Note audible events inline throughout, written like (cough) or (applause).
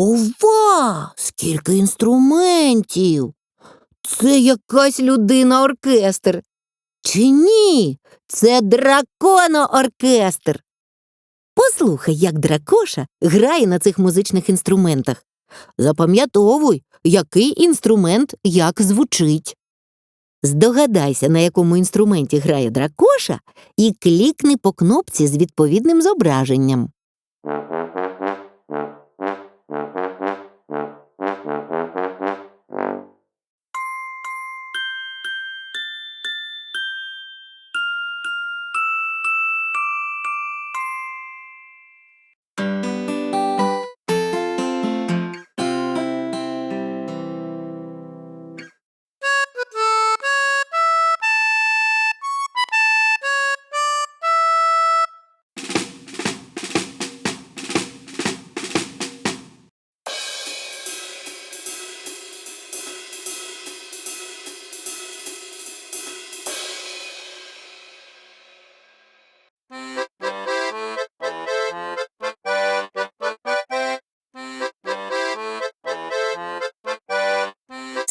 Ова! Скільки інструментів! Це якась людина оркестр. Чи ні? Це драконо-оркестр. Послухай, як дракоша грає на цих музичних інструментах. Запам'ятовуй, який інструмент як звучить. Здогадайся, на якому інструменті грає дракоша, і клікни по кнопці з відповідним зображенням.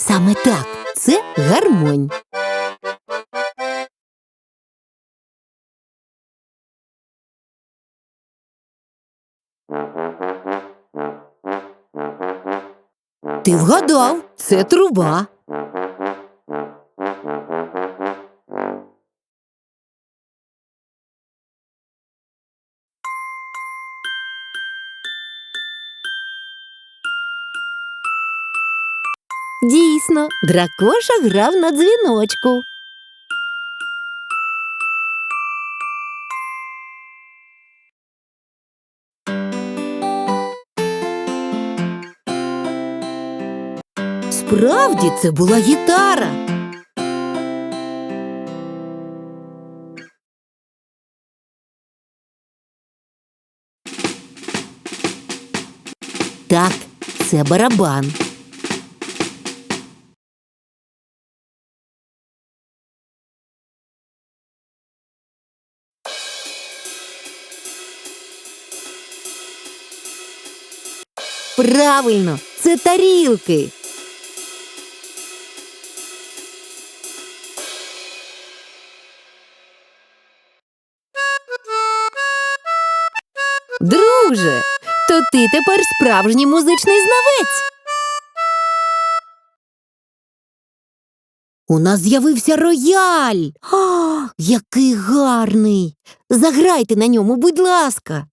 Саме так, це гармонь. Ти вгадав, це труба. Дійсно, дракоша грав на дзвіночку. Справді це була гітара. Так, це барабан. Правильно, це тарілки. Друже, то ти тепер справжній музичний знавець. У нас з'явився рояль. А, (gasps) який гарний. Заграйте на ньому, будь ласка.